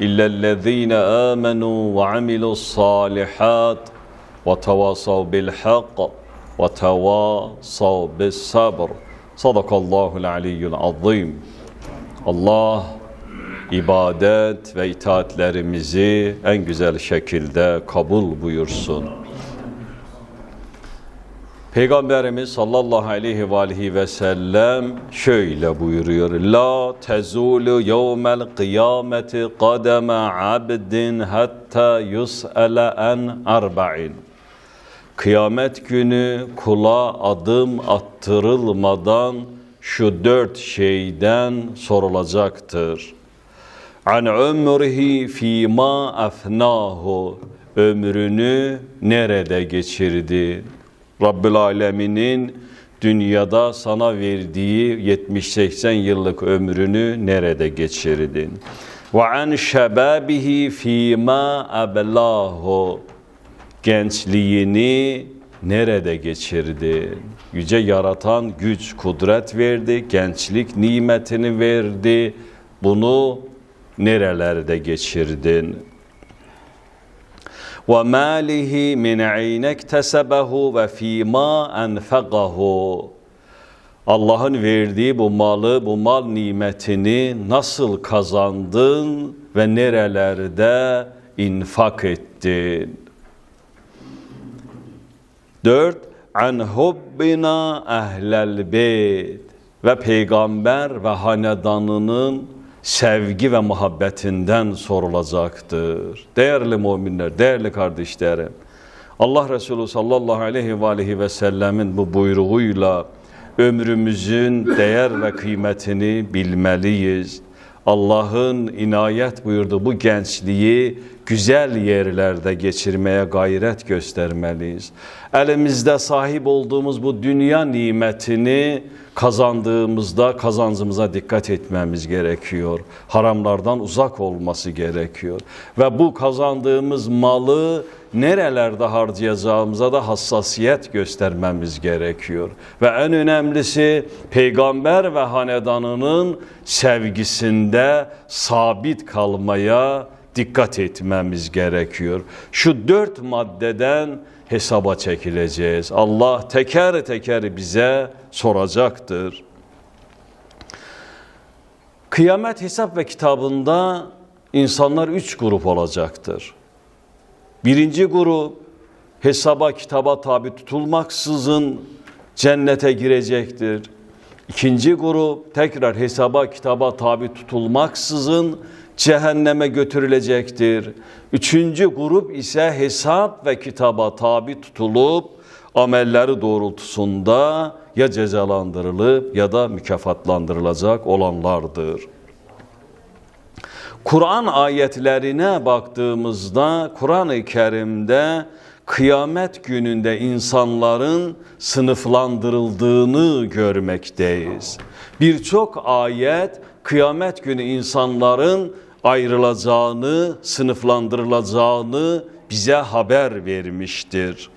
إلا الذين آمنوا وعملوا الصالحات وتواصوا بالحق وتواصوا بالصبر صدق الله العلي العظيم Allah ibadet ve itaatlerimizi en güzel şekilde kabul buyursun. Peygamberimiz sallallahu aleyhi ve aleyhi ve sellem şöyle buyuruyor. La tezulu yevmel kıyameti kademe abdin hatta yus'ele en arba'in. Kıyamet günü kula adım attırılmadan şu dört şeyden sorulacaktır. An ömrihi fîmâ afnâhu. Ömrünü nerede geçirdi? Rabbül Alemin'in dünyada sana verdiği 70-80 yıllık ömrünü nerede geçirdin? Ve an şebabihi fîmâ ablahu. Gençliğini nerede geçirdin? Yüce yaratan güç, kudret verdi, gençlik nimetini verdi. Bunu nerelerde geçirdin? Ve malihi min aynek tesebehu ve fîmâ enfegahu. Allah'ın verdiği bu malı, bu mal nimetini nasıl kazandın ve nerelerde infak ettin? Dört, an hubbina ehlel beyt ve peygamber ve hanedanının sevgi ve muhabbetinden sorulacaktır. Değerli müminler, değerli kardeşlerim, Allah Resulü sallallahu aleyhi ve aleyhi ve sellemin bu buyruğuyla ömrümüzün değer ve kıymetini bilmeliyiz. Allah'ın inayet buyurduğu bu gençliği güzel yerlerde geçirmeye gayret göstermeliyiz. Elimizde sahip olduğumuz bu dünya nimetini kazandığımızda kazancımıza dikkat etmemiz gerekiyor. Haramlardan uzak olması gerekiyor. Ve bu kazandığımız malı nerelerde harcayacağımıza da hassasiyet göstermemiz gerekiyor. Ve en önemlisi peygamber ve hanedanının sevgisinde sabit kalmaya dikkat etmemiz gerekiyor. Şu dört maddeden hesaba çekileceğiz. Allah teker teker bize soracaktır. Kıyamet hesap ve kitabında insanlar üç grup olacaktır. Birinci grup hesaba kitaba tabi tutulmaksızın cennete girecektir. İkinci grup tekrar hesaba kitaba tabi tutulmaksızın cehenneme götürülecektir. Üçüncü grup ise hesap ve kitaba tabi tutulup amelleri doğrultusunda ya cezalandırılıp ya da mükafatlandırılacak olanlardır. Kur'an ayetlerine baktığımızda Kur'an-ı Kerim'de kıyamet gününde insanların sınıflandırıldığını görmekteyiz. Birçok ayet kıyamet günü insanların ayrılacağını, sınıflandırılacağını bize haber vermiştir.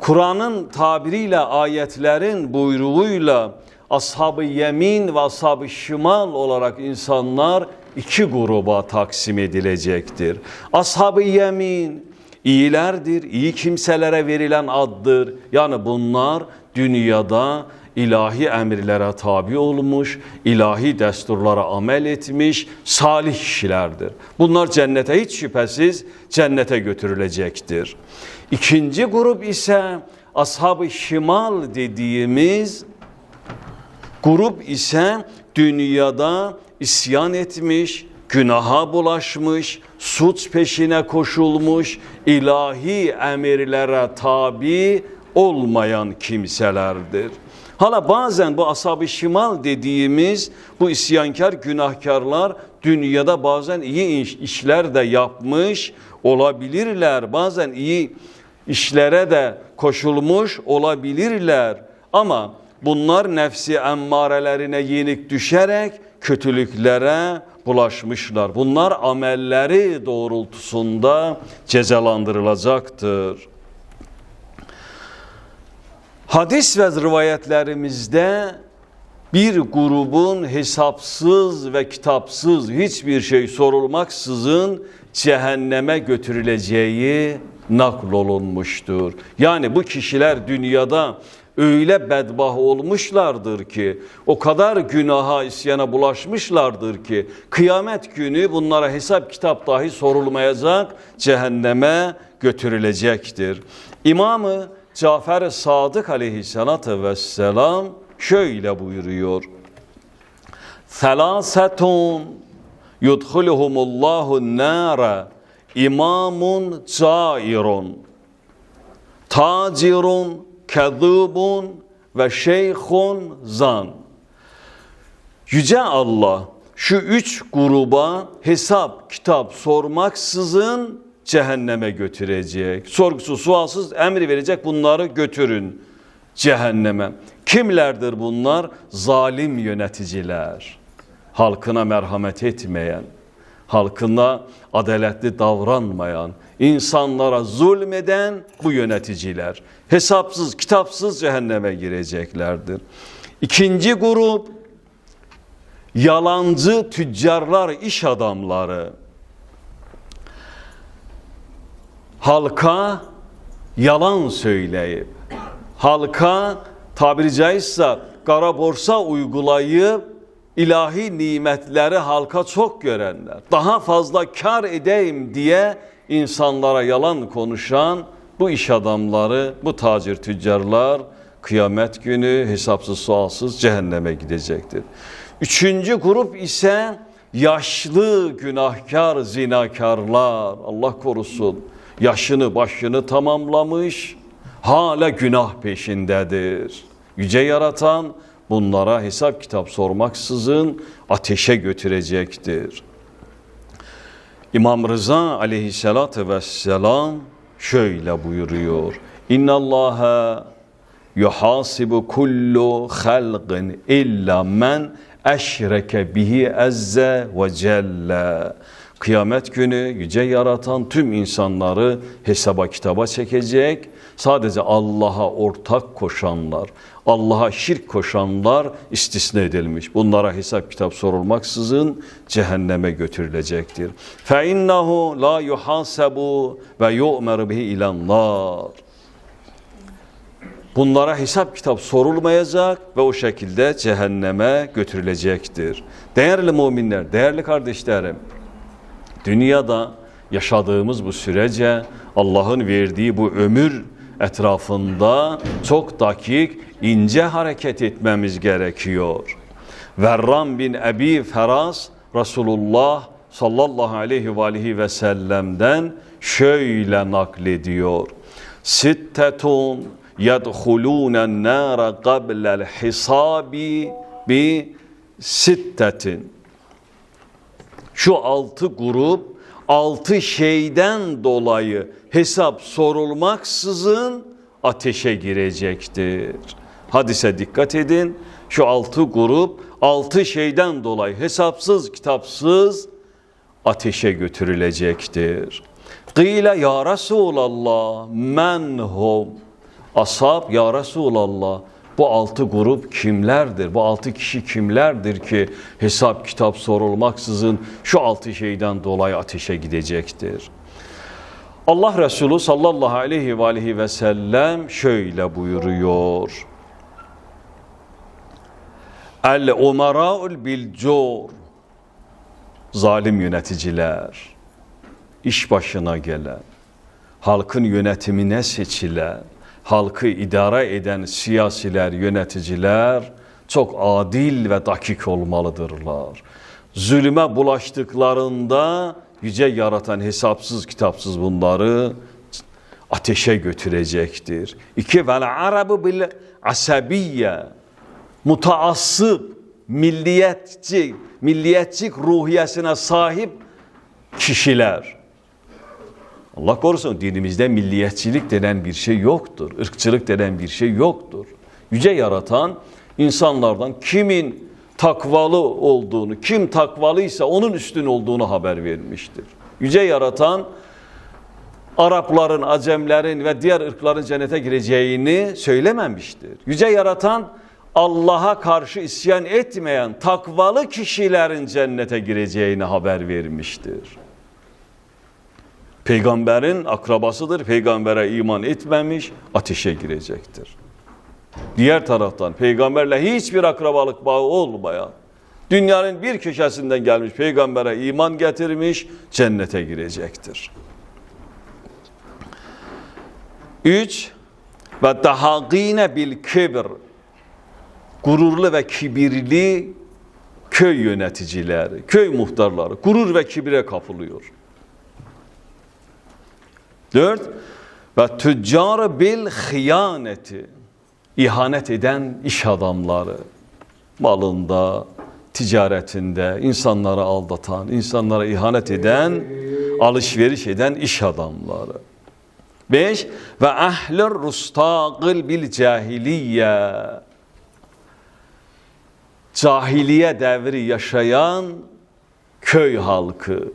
Kur'an'ın tabiriyle ayetlerin buyruğuyla ashab-ı yemin ve ashab-ı şimal olarak insanlar iki gruba taksim edilecektir. Ashab-ı yemin iyilerdir, iyi kimselere verilen addır. Yani bunlar dünyada ilahi emirlere tabi olmuş, ilahi desturlara amel etmiş salih kişilerdir. Bunlar cennete hiç şüphesiz cennete götürülecektir. İkinci grup ise ashab-ı şimal dediğimiz grup ise dünyada isyan etmiş, günaha bulaşmış, suç peşine koşulmuş, ilahi emirlere tabi olmayan kimselerdir. Hala bazen bu ashab-ı şimal dediğimiz bu isyankar günahkarlar dünyada bazen iyi iş- işler de yapmış olabilirler. Bazen iyi işlere de koşulmuş olabilirler. Ama bunlar nefsi emmarelerine yenik düşerek kötülüklere bulaşmışlar. Bunlar amelleri doğrultusunda cezalandırılacaktır. Hadis ve rivayetlerimizde bir grubun hesapsız ve kitapsız hiçbir şey sorulmaksızın cehenneme götürüleceği naklolunmuştur. Yani bu kişiler dünyada öyle bedbah olmuşlardır ki, o kadar günaha, isyana bulaşmışlardır ki, kıyamet günü bunlara hesap kitap dahi sorulmayacak, cehenneme götürülecektir. İmamı Cafer-i Sadık aleyhissalatü vesselam şöyle buyuruyor. Selasetun yudhuluhumullahu nâre imamun cairun tacirun kezubun ve şeyhun zan. Yüce Allah şu üç gruba hesap kitap sormaksızın cehenneme götürecek. Sorgusuz sualsız emri verecek bunları götürün cehenneme. Kimlerdir bunlar? Zalim yöneticiler. Halkına merhamet etmeyen, halkına adaletli davranmayan, insanlara zulmeden bu yöneticiler. Hesapsız, kitapsız cehenneme gireceklerdir. İkinci grup yalancı tüccarlar, iş adamları. Halka yalan söyleyip, halka tabiri caizse kara borsa uygulayıp ilahi nimetleri halka çok görenler, daha fazla kar edeyim diye insanlara yalan konuşan bu iş adamları, bu tacir tüccarlar kıyamet günü hesapsız sualsız cehenneme gidecektir. Üçüncü grup ise yaşlı günahkar zinakarlar. Allah korusun. Yaşını başını tamamlamış, hala günah peşindedir. Yüce yaratan bunlara hesap kitap sormaksızın ateşe götürecektir. İmam Rıza aleyhissalatü vesselam şöyle buyuruyor. İnna Allaha yuhasibu kullu halqin illa men eşreke bihi azze ve celle. Kıyamet günü yüce yaratan tüm insanları hesaba kitaba çekecek. Sadece Allah'a ortak koşanlar, Allah'a şirk koşanlar istisna edilmiş. Bunlara hesap kitap sorulmaksızın cehenneme götürülecektir. Fe innehu la yuhasabu ve yu'mer bihi ilannar. Bunlara hesap kitap sorulmayacak ve o şekilde cehenneme götürülecektir. Değerli müminler, değerli kardeşlerim, dünyada yaşadığımız bu sürece Allah'ın verdiği bu ömür etrafında çok dakik, ince hareket etmemiz gerekiyor. Verram bin Ebi Feras Resulullah sallallahu aleyhi ve aleyhi ve sellem'den şöyle naklediyor. Sittetun yedhulûnen nâre qablel hisabi bi sittetin. Şu altı grup altı şeyden dolayı hesap sorulmaksızın ateşe girecektir. Hadise dikkat edin. Şu altı grup altı şeyden dolayı hesapsız kitapsız ateşe götürülecektir. Kıyle ya Resulallah men hum? Ashab ya Resulallah bu altı grup kimlerdir? Bu altı kişi kimlerdir ki hesap kitap sorulmaksızın şu altı şeyden dolayı ateşe gidecektir? Allah Resulü sallallahu aleyhi ve aleyhi ve sellem şöyle buyuruyor. El umara'ul bil cur zalim yöneticiler iş başına gelen halkın yönetimine seçilen, halkı idare eden siyasiler, yöneticiler çok adil ve dakik olmalıdırlar. Zulüme bulaştıklarında yüce yaratan hesapsız kitapsız bunları ateşe götürecektir. İki vel arabu bil asabiyye mutaassıp, milliyetçi, milliyetçik ruhiyesine sahip kişiler. Allah korusun dinimizde milliyetçilik denen bir şey yoktur. ırkçılık denen bir şey yoktur. Yüce yaratan insanlardan kimin takvalı olduğunu, kim takvalıysa onun üstün olduğunu haber vermiştir. Yüce yaratan Arapların, Acemlerin ve diğer ırkların cennete gireceğini söylememiştir. Yüce yaratan Allah'a karşı isyan etmeyen takvalı kişilerin cennete gireceğini haber vermiştir. Peygamberin akrabasıdır. Peygambere iman etmemiş ateşe girecektir. Diğer taraftan peygamberle hiçbir akrabalık bağı olmayan dünyanın bir köşesinden gelmiş peygambere iman getirmiş cennete girecektir. Üç ve dahagine bil kibr gururlu ve kibirli köy yöneticileri, köy muhtarları gurur ve kibire kapılıyor. Dört, ve tüccar bil hıyaneti, ihanet eden iş adamları, malında, ticaretinde, insanları aldatan, insanlara ihanet eden, alışveriş eden iş adamları. Beş, ve ahlur rustaqil bil cahiliye, cahiliye devri yaşayan köy halkı,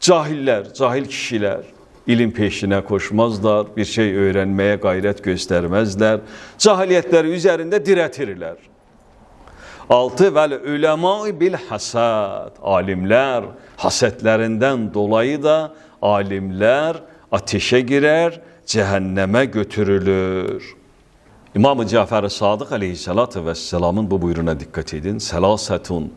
cahiller, cahil kişiler, ilim peşine koşmazlar, bir şey öğrenmeye gayret göstermezler. Cahiliyetleri üzerinde diretirler. Altı vel ulema bil hasad. Alimler hasetlerinden dolayı da alimler ateşe girer, cehenneme götürülür. İmam-ı Cafer-i Sadık aleyhissalatü vesselamın bu buyruğuna dikkat edin. Selasetun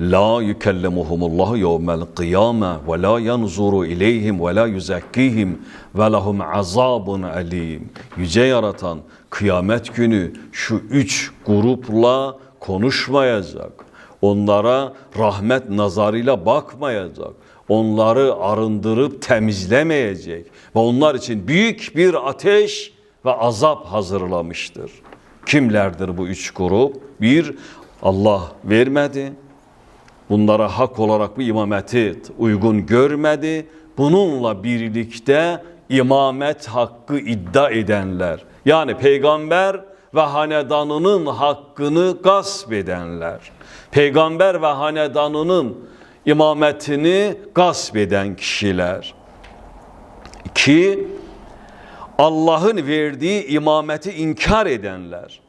La yukellimuhumullahu yevmel kıyame ve la yanzuru ileyhim ve la yuzakkihim ve lahum azabun alim. Yüce yaratan kıyamet günü şu üç grupla konuşmayacak. Onlara rahmet nazarıyla bakmayacak. Onları arındırıp temizlemeyecek. Ve onlar için büyük bir ateş ve azap hazırlamıştır. Kimlerdir bu üç grup? Bir, Allah vermedi bunlara hak olarak bu imameti uygun görmedi. Bununla birlikte imamet hakkı iddia edenler yani peygamber ve hanedanının hakkını gasp edenler. Peygamber ve hanedanının imametini gasp eden kişiler. İki, Allah'ın verdiği imameti inkar edenler.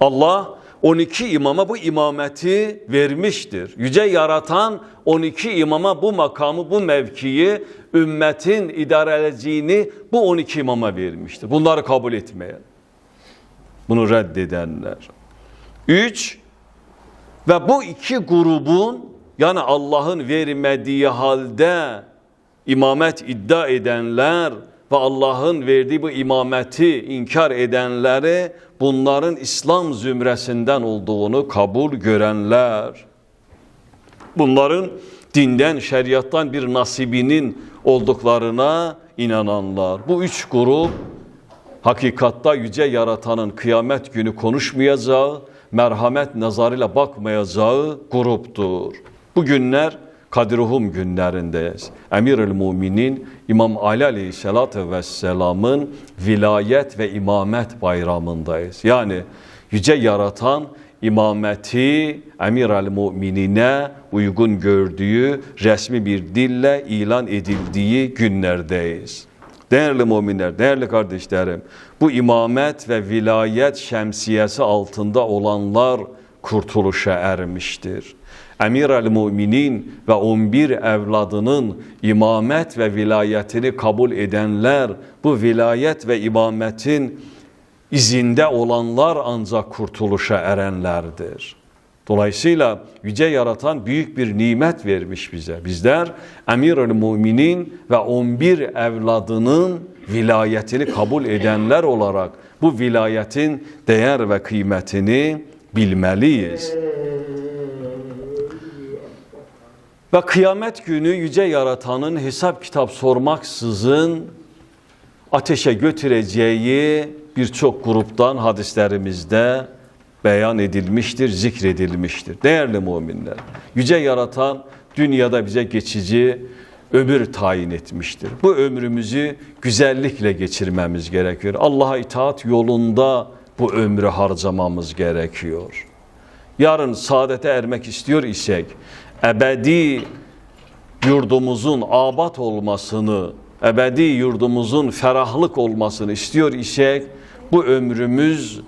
Allah 12 imama bu imameti vermiştir. Yüce yaratan 12 imama bu makamı, bu mevkiyi, ümmetin idareleciliğini bu 12 imama vermiştir. Bunları kabul etmeyen, bunu reddedenler. Üç, ve bu iki grubun yani Allah'ın vermediği halde imamet iddia edenler ve Allah'ın verdiği bu imameti inkar edenleri bunların İslam zümresinden olduğunu kabul görenler. Bunların dinden, şeriattan bir nasibinin olduklarına inananlar. Bu üç grup hakikatta yüce yaratanın kıyamet günü konuşmayacağı, merhamet nazarıyla bakmayacağı gruptur. Bu günler Kadiruhum günlerindeyiz. Emir-ül Muminin İmam Ali Aleyhisselatü Vesselam'ın vilayet ve imamet bayramındayız. Yani yüce yaratan imameti emir-el muminine uygun gördüğü resmi bir dille ilan edildiği günlerdeyiz. Değerli müminler, değerli kardeşlerim, bu imamet ve vilayet şemsiyesi altında olanlar kurtuluşa ermiştir. Emir el Müminin ve 11 evladının imamet ve vilayetini kabul edenler bu vilayet ve imametin izinde olanlar ancak kurtuluşa erenlerdir. Dolayısıyla yüce yaratan büyük bir nimet vermiş bize. Bizler Emirül Müminin ve 11 evladının vilayetini kabul edenler olarak bu vilayetin değer ve kıymetini bilmeliyiz. Ve kıyamet günü yüce yaratanın hesap kitap sormaksızın ateşe götüreceği birçok gruptan hadislerimizde beyan edilmiştir, zikredilmiştir. Değerli müminler, yüce yaratan dünyada bize geçici ömür tayin etmiştir. Bu ömrümüzü güzellikle geçirmemiz gerekiyor. Allah'a itaat yolunda bu ömrü harcamamız gerekiyor. Yarın saadete ermek istiyor isek, ebedi yurdumuzun abat olmasını, ebedi yurdumuzun ferahlık olmasını istiyor isek, bu ömrümüz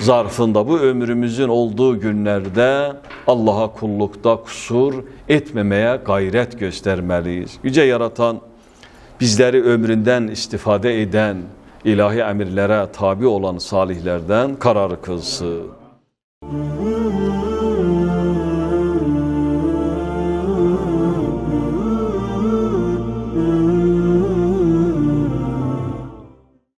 zarfında, bu ömrümüzün olduğu günlerde Allah'a kullukta kusur etmemeye gayret göstermeliyiz. Yüce Yaratan bizleri ömründen istifade eden, ilahi emirlere tabi olan salihlerden karar kılsın.